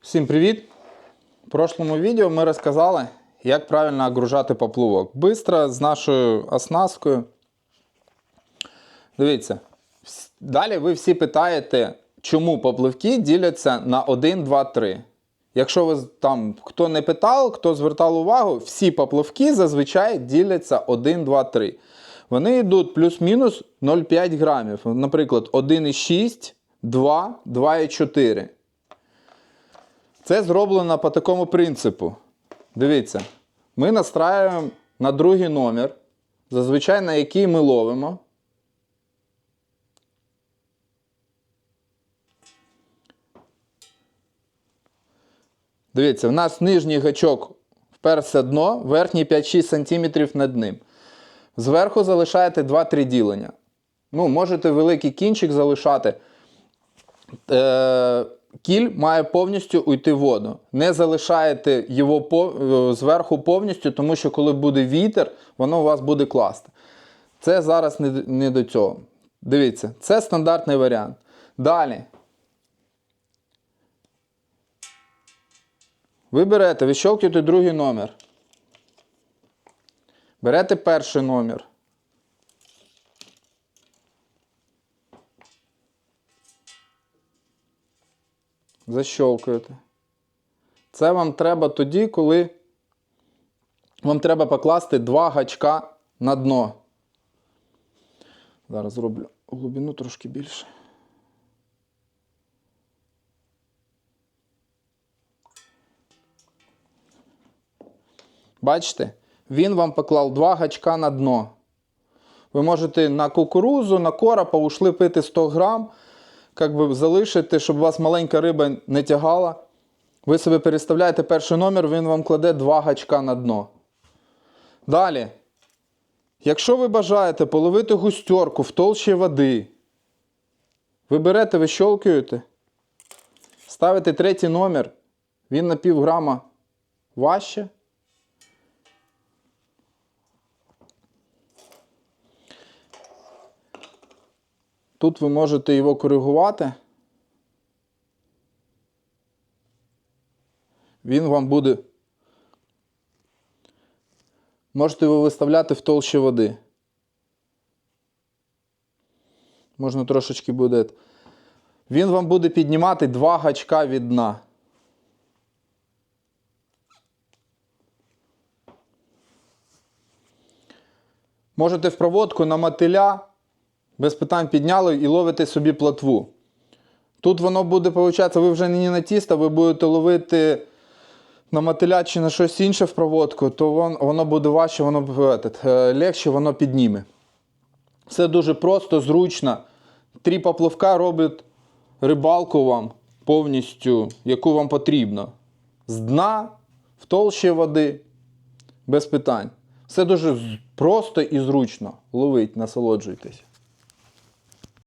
Всім привіт! В прошлому відео ми розказали, як правильно огружати поплавок. Бистро з нашою оснасткою. Дивіться. Далі ви всі питаєте, чому попливки діляться на 1, 2, 3. Якщо ви там хто не питав, хто звертав увагу, всі попливки зазвичай діляться 1, 2, 3. Вони йдуть плюс-мінус 0,5 грамів. Наприклад, 1,6, 2, 2,4. Це зроблено по такому принципу. Дивіться, ми настраюємо на другий номер, зазвичай на який ми ловимо. Дивіться, в нас нижній гачок вперся дно, верхній 5-6 см над ним. Зверху залишаєте 2-3 ділення. Ну, можете великий кінчик залишати. Е, кіль має повністю уйти в воду. Не залишаєте його е, зверху повністю, тому що коли буде вітер, воно у вас буде класти. Це зараз не, не до цього. Дивіться, це стандартний варіант. Далі. Ви берете, вищолкуєте другий номер. Берете перший номер. Защолкуєте. Це вам треба тоді, коли вам треба покласти два гачка на дно. Зараз зроблю глибину трошки більше. Бачите? Він вам поклав два гачка на дно. Ви можете на кукурузу, на коропа ушли пити 100 грам, як би залишити, щоб вас маленька риба не тягала. Ви собі переставляєте перший номер, він вам кладе два гачка на дно. Далі. Якщо ви бажаєте половити густерку в толщі води, ви берете, вищолкуєте, ставите третій номер, він на пів грама важче. Тут ви можете його коригувати. Він вам буде. Можете його виставляти в толщі води. Можна трошечки буде. Він вам буде піднімати два гачка від дна. Можете в проводку на мотиля без питань підняли і ловите собі платву. Тут воно буде, виходить, ви вже не на тісто, ви будете ловити на мотиля чи на щось інше в проводку, то воно буде важче, воно е, легше, воно підніме. Все дуже просто, зручно. Три поплавка робить рибалку вам повністю, яку вам потрібно. З дна, в толщі води, без питань. Все дуже просто і зручно. Ловить, насолоджуйтесь.